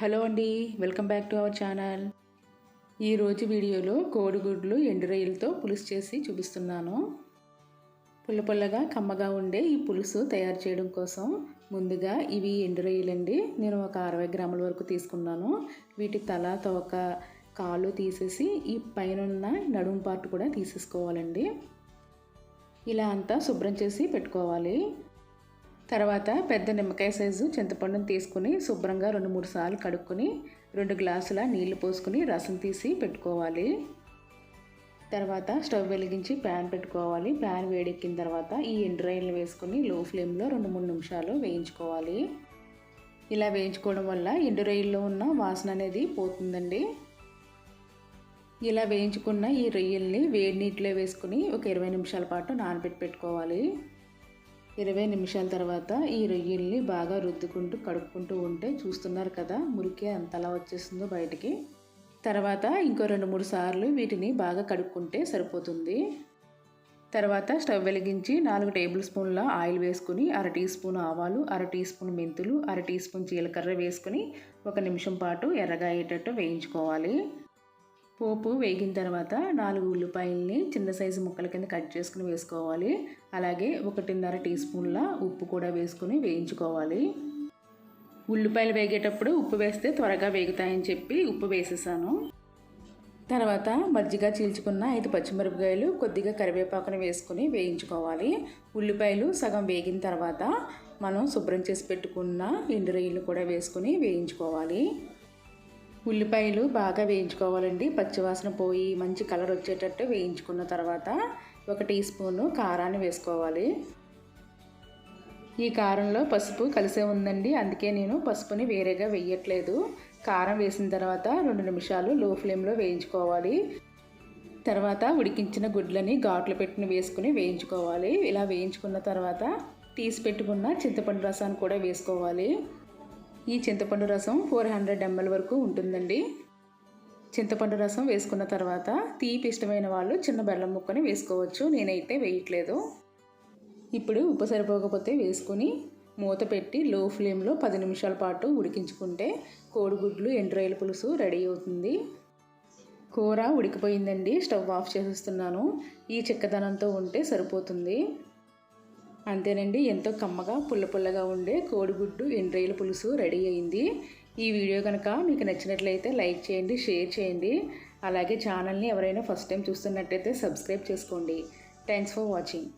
Hello అండి welcome back to our channel. ఈరోజు వీడియోలో కోడిగుడ్లు ఎండు రొయ్యలతో పులుసు చేసి చూపిస్తున్నాను. పుల్ల పుల్లగా కమ్మగా ఉండే ఈ పులుసు తయారు చేయడం కోసం ముందుగా ఇవి ఎండురయ్యలండి నేను ఒక అరవై గ్రాముల వరకు తీసుకున్నాను. వీటి తల తోక కాళ్ళు తీసేసి ఈ పైన నడుము పార్ట్ కూడా తీసేసుకోవాలండి. ఇలా అంతా శుభ్రం చేసి పెట్టుకోవాలి. తర్వాత పెద్ద నిమ్మకాయ సైజు చింతపండును తీసుకుని శుభ్రంగా రెండు మూడు సార్లు కడుక్కొని రెండు గ్లాసుల నీళ్ళు పోసుకుని రసం తీసి పెట్టుకోవాలి. తర్వాత స్టవ్ వెలిగించి ప్యాన్ పెట్టుకోవాలి. ప్యాన్ వేడెక్కిన తర్వాత ఈ ఎండ్రాయిల్ని వేసుకుని లో ఫ్లేమ్లో రెండు మూడు నిమిషాలు వేయించుకోవాలి. ఇలా వేయించుకోవడం వల్ల ఎండు రొయ్యల్లో ఉన్న వాసన అనేది పోతుందండి. ఇలా వేయించుకున్న ఈ రొయ్యల్ని వేడి నీటిలో వేసుకుని ఒక ఇరవై నిమిషాల పాటు నానబెట్టి పెట్టుకోవాలి. ఇరవై నిమిషాల తర్వాత ఈ రొయ్యల్ని బాగా రుద్దుకుంటూ కడుక్కుంటూ ఉంటే చూస్తున్నారు కదా మురికి అంతలా వచ్చేస్తుందో బయటికి. తర్వాత ఇంకో రెండు మూడు సార్లు వీటిని బాగా కడుక్కుంటే సరిపోతుంది. తర్వాత స్టవ్ వెలిగించి నాలుగు టేబుల్ స్పూన్ల ఆయిల్ వేసుకుని అర టీ స్పూన్ ఆవాలు అర టీ స్పూన్ మెంతులు అర టీ స్పూన్ జీలకర్ర వేసుకుని ఒక నిమిషం పాటు ఎర్రగా అయ్యేటట్టు వేయించుకోవాలి. పోపు వేగిన తర్వాత నాలుగు ఉల్లిపాయల్ని చిన్న సైజు ముక్కల కింద కట్ చేసుకుని వేసుకోవాలి. అలాగే ఒకటిన్నర టీ స్పూన్ల ఉప్పు కూడా వేసుకుని వేయించుకోవాలి. ఉల్లిపాయలు వేగేటప్పుడు ఉప్పు వేస్తే త్వరగా వేగుతాయని చెప్పి ఉప్పు వేసేసాను. తర్వాత మజ్జిగ చీల్చుకున్న ఐదు పచ్చిమిరపకాయలు కొద్దిగా కరివేపాకును వేసుకుని వేయించుకోవాలి. ఉల్లిపాయలు సగం వేగిన తర్వాత మనం శుభ్రం చేసి పెట్టుకున్న ఎండు రొయ్యలు కూడా వేసుకుని వేయించుకోవాలి. ఉల్లిపాయలు బాగా వేయించుకోవాలండి. పచ్చివాసన పోయి మంచి కలర్ వచ్చేటట్టు వేయించుకున్న తర్వాత ఒక టీ స్పూను కారాన్ని వేసుకోవాలి. ఈ కారంలో పసుపు కలిసే ఉందండి. అందుకే నేను పసుపుని వేరేగా వేయట్లేదు. కారం వేసిన తర్వాత రెండు నిమిషాలు లో ఫ్లేమ్లో వేయించుకోవాలి. తర్వాత ఉడికించిన గుడ్లని ఘాట్లు పెట్టిన వేసుకుని వేయించుకోవాలి. ఇలా వేయించుకున్న తర్వాత తీసి పెట్టుకున్న చింతపండు రసాన్ని కూడా వేసుకోవాలి. ఈ చింతపండు రసం ఫోర్ హండ్రెడ్ ఎంఎల్ వరకు ఉంటుందండి. చింతపండు రసం వేసుకున్న తర్వాత తీపి ఇష్టమైన వాళ్ళు చిన్న బెల్లం ముక్కని వేసుకోవచ్చు. నేనైతే వేయట్లేదు. ఇప్పుడు ఉప్పు సరిపోకపోతే వేసుకుని మూత పెట్టి లో ఫ్లేమ్లో పది నిమిషాల పాటు ఉడికించుకుంటే కోడిగుడ్లు ఎండ్రాయిల పులుసు రెడీ అవుతుంది. కూర ఉడికిపోయిందండి. స్టవ్ ఆఫ్ చేసేస్తున్నాను. ఈ చిక్కదనంతో ఉంటే సరిపోతుంది. అంతేనండి. ఎంతో కమ్మగా పుల్ల పుల్లగా ఉండే కోడిగుడ్డు ఎండ్రయ్యల పులుసు రెడీ అయింది. ఈ వీడియో కనుక మీకు నచ్చినట్లయితే లైక్ చేయండి షేర్ చేయండి. అలాగే ఛానల్ని ఎవరైనా ఫస్ట్ టైం చూస్తున్నట్టయితే సబ్స్క్రైబ్ చేసుకోండి. Thanks for watching.